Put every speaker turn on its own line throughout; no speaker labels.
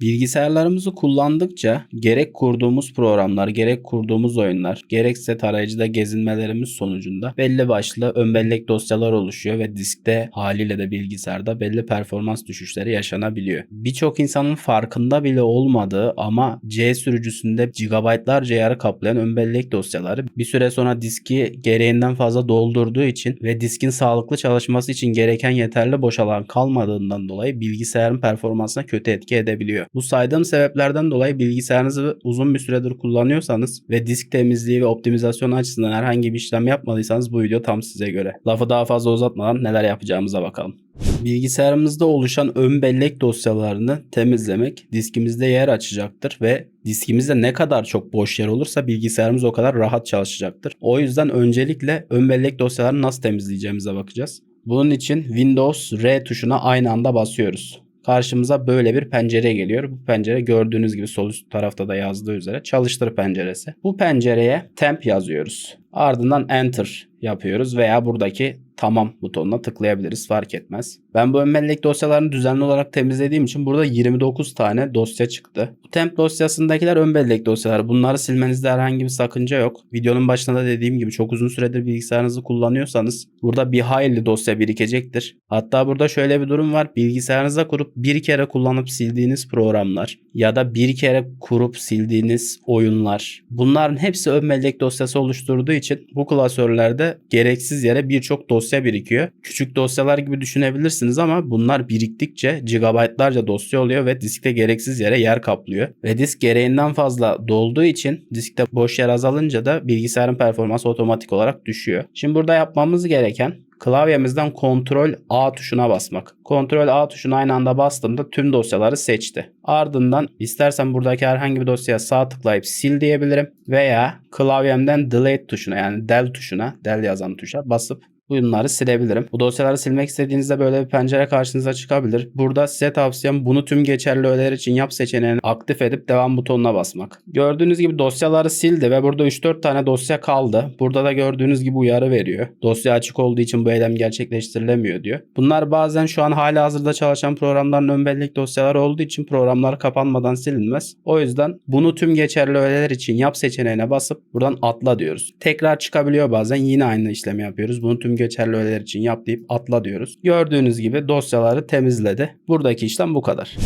Bilgisayarlarımızı kullandıkça gerek kurduğumuz programlar, gerek kurduğumuz oyunlar, gerekse tarayıcıda gezinmelerimiz sonucunda belli başlı ön bellek dosyalar oluşuyor ve diskte haliyle de bilgisayarda belli performans düşüşleri yaşanabiliyor. Birçok insanın farkında bile olmadığı ama C sürücüsünde gigabaytlarca yer kaplayan ön bellek dosyaları bir süre sonra diski gereğinden fazla doldurduğu için ve diskin sağlıklı çalışması için gereken yeterli boş alan kalmadığından dolayı bilgisayarın performansına kötü etki edebiliyor. Bu saydığım sebeplerden dolayı bilgisayarınızı uzun bir süredir kullanıyorsanız ve disk temizliği ve optimizasyon açısından herhangi bir işlem yapmadıysanız bu video tam size göre. Lafı daha fazla uzatmadan neler yapacağımıza bakalım. Bilgisayarımızda oluşan ön bellek dosyalarını temizlemek diskimizde yer açacaktır ve diskimizde ne kadar çok boş yer olursa bilgisayarımız o kadar rahat çalışacaktır. O yüzden öncelikle ön bellek dosyalarını nasıl temizleyeceğimize bakacağız. Bunun için Windows R tuşuna aynı anda basıyoruz. Karşımıza böyle bir pencere geliyor. Bu pencere gördüğünüz gibi sol üst tarafta da yazdığı üzere çalıştır penceresi. Bu pencereye temp yazıyoruz. Ardından enter yapıyoruz veya buradaki tamam butonuna tıklayabiliriz fark etmez. Ben bu ön bellek dosyalarını düzenli olarak temizlediğim için burada 29 tane dosya çıktı. Bu temp dosyasındakiler ön bellek dosyaları. Bunları silmenizde herhangi bir sakınca yok. Videonun başında da dediğim gibi çok uzun süredir bilgisayarınızı kullanıyorsanız burada bir hayli dosya birikecektir. Hatta burada şöyle bir durum var. Bilgisayarınıza kurup bir kere kullanıp sildiğiniz programlar ya da bir kere kurup sildiğiniz oyunlar. Bunların hepsi ön bellek dosyası oluşturduğu için bu klasörlerde gereksiz yere birçok dosya birikiyor. Küçük dosyalar gibi düşünebilirsiniz ama bunlar biriktikçe gigabaytlarca dosya oluyor ve diskte gereksiz yere yer kaplıyor. Ve disk gereğinden fazla dolduğu için diskte boş yer azalınca da bilgisayarın performansı otomatik olarak düşüyor. Şimdi burada yapmamız gereken klavyemizden Ctrl A tuşuna basmak. Ctrl A tuşuna aynı anda bastığımda tüm dosyaları seçti. Ardından istersen buradaki herhangi bir dosyaya sağ tıklayıp sil diyebilirim veya klavyemden delete tuşuna yani del tuşuna, del yazan tuşa basıp bunları silebilirim. Bu dosyaları silmek istediğinizde böyle bir pencere karşınıza çıkabilir. Burada size tavsiyem bunu tüm geçerli öğeler için yap seçeneğini aktif edip devam butonuna basmak. Gördüğünüz gibi dosyaları sildi ve burada 3-4 tane dosya kaldı. Burada da gördüğünüz gibi uyarı veriyor. Dosya açık olduğu için bu eylem gerçekleştirilemiyor diyor. Bunlar bazen şu an hala hazırda çalışan programların ön bellek dosyaları olduğu için programlar kapanmadan silinmez. O yüzden bunu tüm geçerli öğeler için yap seçeneğine basıp buradan atla diyoruz. Tekrar çıkabiliyor bazen yine aynı işlemi yapıyoruz. Bunu tüm geçerli öğeler için yap deyip atla diyoruz. Gördüğünüz gibi dosyaları temizledi. Buradaki işlem bu kadar.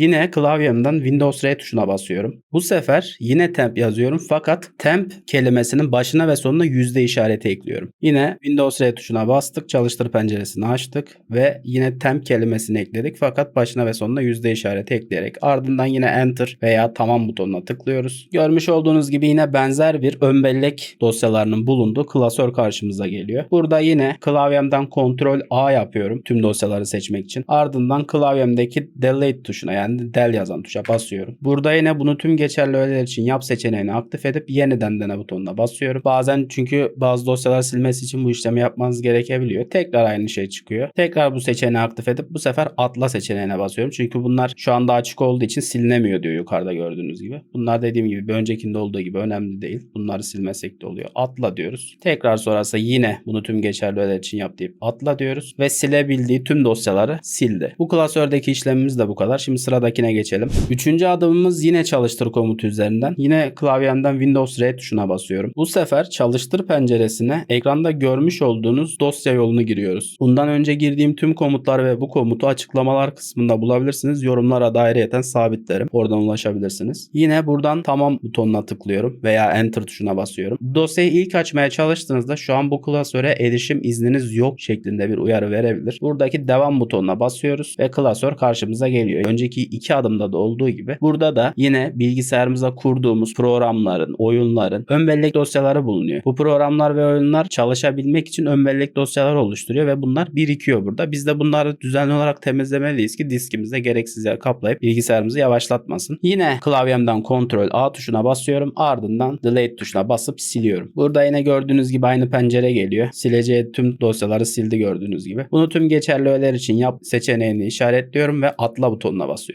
Yine klavyemden Windows R tuşuna basıyorum. Bu sefer yine temp yazıyorum fakat temp kelimesinin başına ve sonuna yüzde işareti ekliyorum. Yine Windows R tuşuna bastık, çalıştır penceresini açtık ve yine temp kelimesini ekledik fakat başına ve sonuna yüzde işareti ekleyerek ardından yine enter veya tamam butonuna tıklıyoruz. Görmüş olduğunuz gibi yine benzer bir ön bellek dosyalarının bulunduğu klasör karşımıza geliyor. Burada yine klavyemden Ctrl A yapıyorum tüm dosyaları seçmek için. Ardından klavyemdeki delete tuşuna yani del yazan tuşa basıyorum. Burada yine bunu tüm geçerli öğeler için yap seçeneğini aktif edip yeniden dene butonuna basıyorum. Bazen çünkü bazı dosyalar silmesi için bu işlemi yapmanız gerekebiliyor. Tekrar aynı şey çıkıyor. Tekrar bu seçeneği aktif edip bu sefer atla seçeneğine basıyorum. Çünkü bunlar şu anda açık olduğu için silinemiyor diyor yukarıda gördüğünüz gibi. Bunlar dediğim gibi bir öncekinde olduğu gibi önemli değil. Bunları silmesek de oluyor. Atla diyoruz. Tekrar sonrası yine bunu tüm geçerli öğeler için yap deyip atla diyoruz. Ve silebildiği tüm dosyaları sildi. Bu klasördeki işlemimiz de bu kadar. Şimdi sıradakine geçelim. Üçüncü adımımız yine çalıştır komutu üzerinden. Yine klavyemden Windows R tuşuna basıyorum. Bu sefer çalıştır penceresine ekranda görmüş olduğunuz dosya yolunu giriyoruz. Bundan önce girdiğim tüm komutlar ve bu komutu açıklamalar kısmında bulabilirsiniz. Yorumlara da ayrıyeten sabitlerim. Oradan ulaşabilirsiniz. Yine buradan tamam butonuna tıklıyorum veya enter tuşuna basıyorum. Dosyayı ilk açmaya çalıştığınızda şu an bu klasöre erişim izniniz yok şeklinde bir uyarı verebilir. Buradaki devam butonuna basıyoruz ve klasör karşımıza geliyor. Önceki iki adımda da olduğu gibi burada da yine bilgisayarımıza kurduğumuz programların, oyunların ön bellek dosyaları bulunuyor. Bu programlar ve oyunlar çalışabilmek için ön bellek dosyalar oluşturuyor ve bunlar birikiyor burada. Biz de bunları düzenli olarak temizlemeliyiz ki diskimizde gereksiz yer kaplayıp bilgisayarımızı yavaşlatmasın. Yine klavyemden Ctrl A tuşuna basıyorum. Ardından Delete tuşuna basıp siliyorum. Burada yine gördüğünüz gibi aynı pencere geliyor. Sileceği tüm dosyaları sildi gördüğünüz gibi. Bunu tüm geçerli öğeler için yap seçeneğini işaretliyorum ve atla butonuna basıyorum.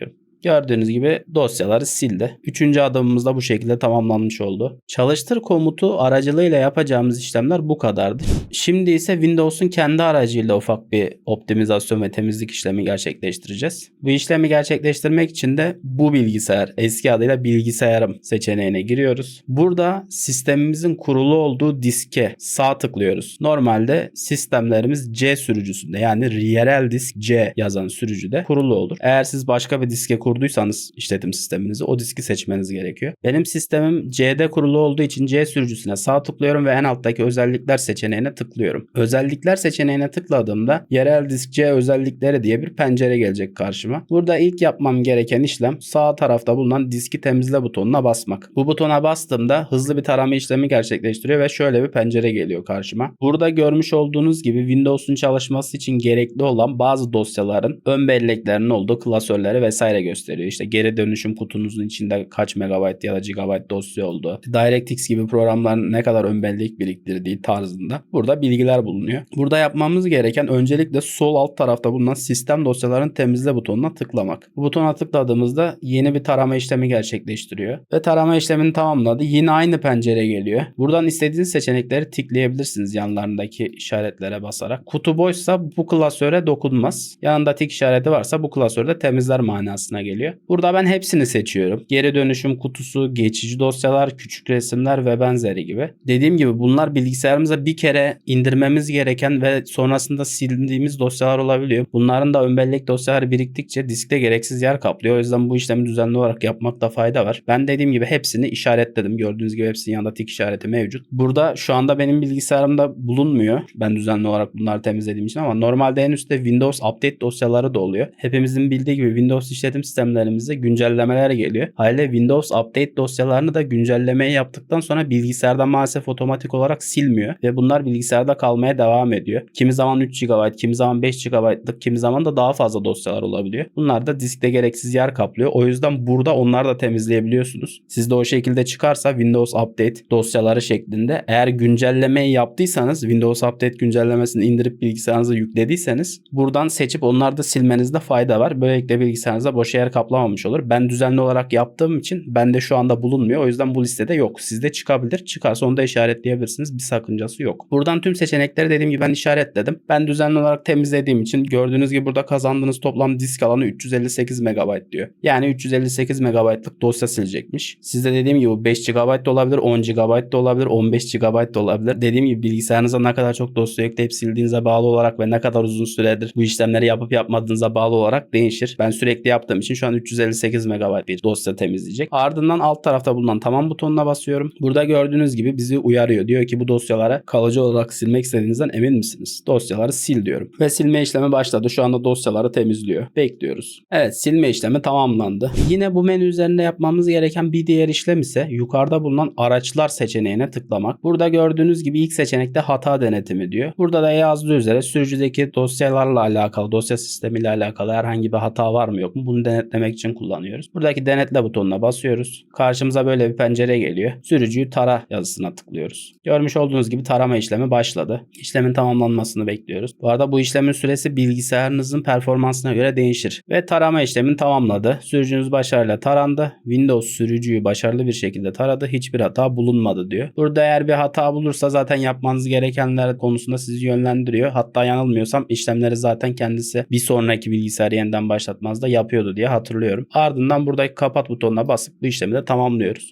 Gördüğünüz gibi dosyaları sildi. Üçüncü adımımız da bu şekilde tamamlanmış oldu. Çalıştır komutu aracılığıyla yapacağımız işlemler bu kadardı. Şimdi ise Windows'un kendi aracıyla ufak bir optimizasyon ve temizlik işlemi gerçekleştireceğiz. Bu işlemi gerçekleştirmek için de bu bilgisayar eski adıyla bilgisayarım seçeneğine giriyoruz. Burada sistemimizin kurulu olduğu diske sağ tıklıyoruz. Normalde sistemlerimiz C sürücüsünde yani Real Disk C yazan sürücüde kurulu olur. Eğer siz başka bir diske kurduysanız işletim sisteminizi o diski seçmeniz gerekiyor. Benim sistemim C'de kurulu olduğu için C sürücüsüne sağ tıklıyorum ve en alttaki özellikler seçeneğine tıklıyorum. Özellikler seçeneğine tıkladığımda yerel disk C özellikleri diye bir pencere gelecek karşıma. Burada ilk yapmam gereken işlem sağ tarafta bulunan diski temizle butonuna basmak. Bu butona bastığımda hızlı bir tarama işlemi gerçekleştiriyor ve şöyle bir pencere geliyor karşıma. Burada görmüş olduğunuz gibi Windows'un çalışması için gerekli olan bazı dosyaların ön belleklerinin olduğu klasörleri vesaire gösteriyor. İşte geri dönüşüm kutunuzun içinde kaç megabayt ya da gigabayt dosya olduğu, DirectX gibi programların ne kadar ön bellek biriktirdiği tarzında burada bilgiler bulunuyor. Burada yapmamız gereken öncelikle sol alt tarafta bulunan sistem dosyaların temizle butonuna tıklamak. Bu butona tıkladığımızda yeni bir tarama işlemi gerçekleştiriyor. Ve tarama işlemini tamamladı. Yine aynı pencere geliyor. Buradan istediğiniz seçenekleri tıklayabilirsiniz yanlarındaki işaretlere basarak. Kutu boşsa bu klasöre dokunmaz. Yanında tik işareti varsa bu klasörde temizler manasına geliyor. Burada ben hepsini seçiyorum. Geri dönüşüm kutusu, geçici dosyalar, küçük resimler ve benzeri gibi. Dediğim gibi bunlar bilgisayarımıza bir kere indirmemiz gereken ve sonrasında sildiğimiz dosyalar olabiliyor. Bunların da ön bellek dosyaları biriktikçe diskte gereksiz yer kaplıyor. O yüzden bu işlemi düzenli olarak yapmakta fayda var. Ben dediğim gibi hepsini işaretledim. Gördüğünüz gibi hepsinin yanında tik işareti mevcut. Burada şu anda benim bilgisayarımda bulunmuyor. Ben düzenli olarak bunları temizlediğim için ama normalde en üstte Windows Update dosyaları da oluyor. Hepimizin bildiği gibi Windows işletim sistemlerimizde güncellemeler geliyor. Haliyle Windows Update dosyalarını da güncellemeyi yaptıktan sonra bilgisayarda maalesef otomatik olarak silmiyor ve bunlar bilgisayarda kalmaya devam ediyor. Kimi zaman 3 GB, kimi zaman 5 GB'lık, kimi zaman da daha fazla dosyalar olabiliyor. Bunlar da diskte gereksiz yer kaplıyor. O yüzden burada onları da temizleyebiliyorsunuz. Sizde o şekilde çıkarsa Windows Update dosyaları şeklinde eğer güncellemeyi yaptıysanız Windows Update güncellemesini indirip bilgisayarınıza yüklediyseniz buradan seçip onları da silmenizde fayda var. Böylelikle bilgisayarınıza boş yer kaplamamış olur. Ben düzenli olarak yaptığım için bende şu anda bulunmuyor. O yüzden bu listede yok. Sizde çıkabilir. Çıkarsa onu da işaretleyebilirsiniz. Bir sakıncası yok. Buradan tüm seçenekleri dediğim gibi ben işaretledim. Ben düzenli olarak temizlediğim için gördüğünüz gibi burada kazandığınız toplam disk alanı 358 MB diyor. Yani 358 MB'lık dosya silecekmiş. Sizde dediğim gibi 5 GB da olabilir, 10 GB da olabilir, 15 GB da olabilir. Dediğim gibi bilgisayarınıza ne kadar çok dosya yükleyip sildiğinize bağlı olarak ve ne kadar uzun süredir bu işlemleri yapıp yapmadığınıza bağlı olarak değişir. Ben sürekli yaptığım için şu an 358 MB bir dosya temizleyecek. Ardından alt tarafta bulunan tamam butonuna basıyorum. Burada gördüğünüz gibi bizi uyarıyor. Diyor ki bu dosyalara kalıcı olarak silmek istediğinizden emin misiniz? Dosyaları sil diyorum. Ve silme işlemi başladı. Şu anda dosyaları temizliyor. Bekliyoruz. Evet silme işlemi tamamlandı. Yine bu menü üzerinde yapmamız gereken bir diğer işlem ise yukarıda bulunan araçlar seçeneğine tıklamak. Burada gördüğünüz gibi ilk seçenekte hata denetimi diyor. Burada da yazdığı üzere sürücüdeki dosyalarla alakalı, dosya sistemiyle alakalı herhangi bir hata var mı yok mu bunu denetlemek için kullanıyoruz. Buradaki denetle butonuna basıyoruz. Karşımıza böyle bir pencere geliyor. Sürücüyü tara yazısına tıklıyoruz. Görmüş olduğunuz gibi tarama işlemi başladı. İşlemin tamamlanmasını bekliyoruz. Bu arada bu işlemin süresi bilgisayarınızın performansına göre değişir. Ve tarama işlemini tamamladı. Sürücünüz başarıyla tarandı. Windows sürücüyü başarılı bir şekilde taradı. Hiçbir hata bulunmadı diyor. Burada eğer bir hata bulursa zaten yapmanız gerekenler konusunda sizi yönlendiriyor. Hatta yanılmıyorsam işlemleri zaten kendisi bir sonraki bilgisayarı yeniden başlatmazda yapıyordu diye hatırlıyorum. Ardından buradaki kapat butonuna basıp bu işlemi de tamamlıyoruz.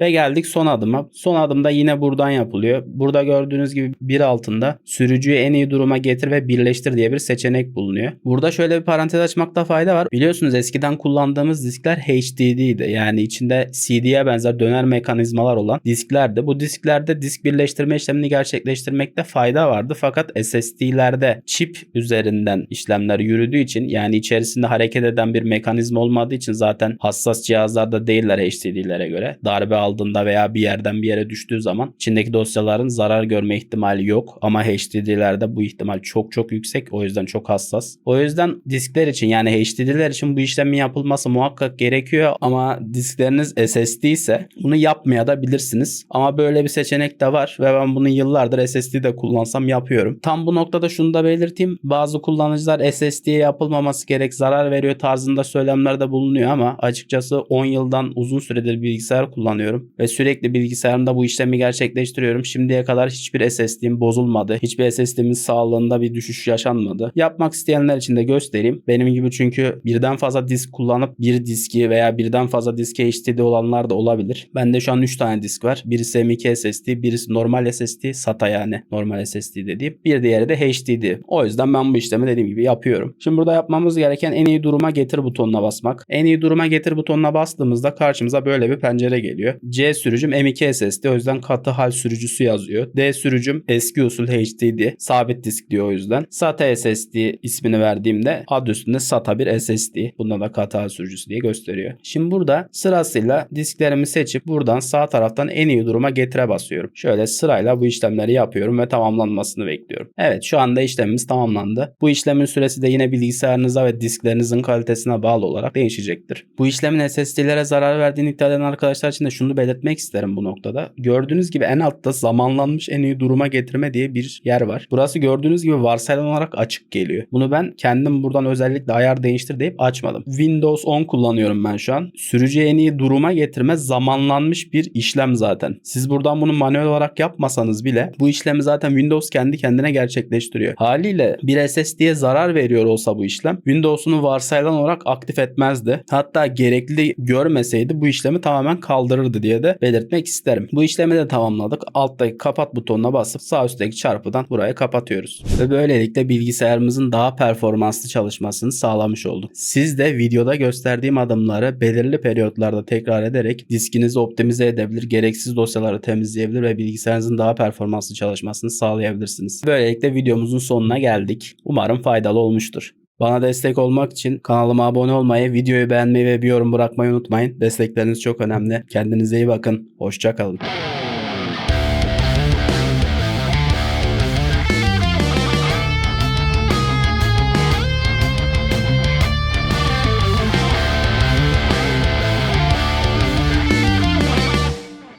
Ve geldik son adıma. Son adımda yine buradan yapılıyor. Burada gördüğünüz gibi bir altında sürücüyü en iyi duruma getir ve birleştir diye bir seçenek bulunuyor. Burada şöyle bir parantez açmakta fayda var. Biliyorsunuz eskiden kullandığımız diskler HDD'ydi. Yani içinde CD'ye benzer döner mekanizmalar olan disklerdi. Bu disklerde disk birleştirme işlemini gerçekleştirmekte fayda vardı. Fakat SSD'lerde çip üzerinden işlemler yürüdüğü için yani içerisinde hareket eden bir mekanizma olmadığı için zaten hassas cihazlarda değiller HDD'lere göre. Darbe çaldığında veya bir yerden bir yere düştüğü zaman içindeki dosyaların zarar görme ihtimali yok. Ama HDD'lerde bu ihtimal çok çok yüksek. O yüzden çok hassas. O yüzden diskler için yani HDD'ler için bu işlemin yapılması muhakkak gerekiyor. Ama diskleriniz SSD ise bunu yapmaya da bilirsiniz. Ama böyle bir seçenek de var ve ben bunu yıllardır SSD'de kullansam yapıyorum. Tam bu noktada şunu da belirteyim. Bazı kullanıcılar SSD'ye yapılmaması gerek zarar veriyor tarzında söylemlerde bulunuyor ama açıkçası 10 yıldan uzun süredir bilgisayar kullanıyorum ve sürekli bilgisayarımda bu işlemi gerçekleştiriyorum. Şimdiye kadar hiçbir SSD'm bozulmadı. Hiçbir SSD'min sağlığında bir düşüş yaşanmadı. Yapmak isteyenler için de göstereyim. Benim gibi çünkü birden fazla disk kullanıp bir diski veya birden fazla diske HDD olanlar da olabilir. Bende şu an 3 tane disk var. Birisi M.2 SSD, birisi normal SSD, SATA yani normal SSD dediğim. Bir diğeri de HDD. O yüzden ben bu işlemi dediğim gibi yapıyorum. Şimdi burada yapmamız gereken en iyi duruma getir butonuna basmak. En iyi duruma getir butonuna bastığımızda karşımıza böyle bir pencere geliyor. C sürücüm M.2 SSD o yüzden katı hal sürücüsü yazıyor. D sürücüm eski usul HDD sabit disk diyor o yüzden. SATA SSD ismini verdiğimde adı üstünde SATA bir SSD. Bunda da katı hal sürücüsü diye gösteriyor. Şimdi burada sırasıyla disklerimi seçip buradan sağ taraftan en iyi duruma getire basıyorum. Şöyle sırayla bu işlemleri yapıyorum ve tamamlanmasını bekliyorum. Evet şu anda işlemimiz tamamlandı. Bu işlemin süresi de yine bilgisayarınıza ve disklerinizin kalitesine bağlı olarak değişecektir. Bu işlemin SSD'lere zarar verdiğini iddia eden arkadaşlar için de şunu belirtmek isterim bu noktada. Gördüğünüz gibi en altta zamanlanmış en iyi duruma getirme diye bir yer var. Burası gördüğünüz gibi varsayılan olarak açık geliyor. Bunu ben kendim buradan özellikle ayar değiştir deyip açmadım. Windows 10 kullanıyorum ben şu an. Sürücüye en iyi duruma getirme zamanlanmış bir işlem zaten. Siz buradan bunu manuel olarak yapmasanız bile bu işlemi zaten Windows kendi kendine gerçekleştiriyor. Haliyle bir SSD'ye zarar veriyor olsa bu işlem Windows'unu varsayılan olarak aktif etmezdi. Hatta gerekli görmeseydi bu işlemi tamamen kaldırırdı diye de belirtmek isterim. Bu işlemi de tamamladık. Alttaki kapat butonuna basıp sağ üstteki çarpıdan burayı kapatıyoruz. Ve böylelikle bilgisayarımızın daha performanslı çalışmasını sağlamış olduk. Siz de videoda gösterdiğim adımları belirli periyotlarda tekrar ederek diskinizi optimize edebilir, gereksiz dosyaları temizleyebilir ve bilgisayarınızın daha performanslı çalışmasını sağlayabilirsiniz. Böylelikle videomuzun sonuna geldik. Umarım faydalı olmuştur. Bana destek olmak için kanalıma abone olmayı, videoyu beğenmeyi ve bir yorum bırakmayı unutmayın. Destekleriniz çok önemli. Kendinize iyi bakın. Hoşçakalın.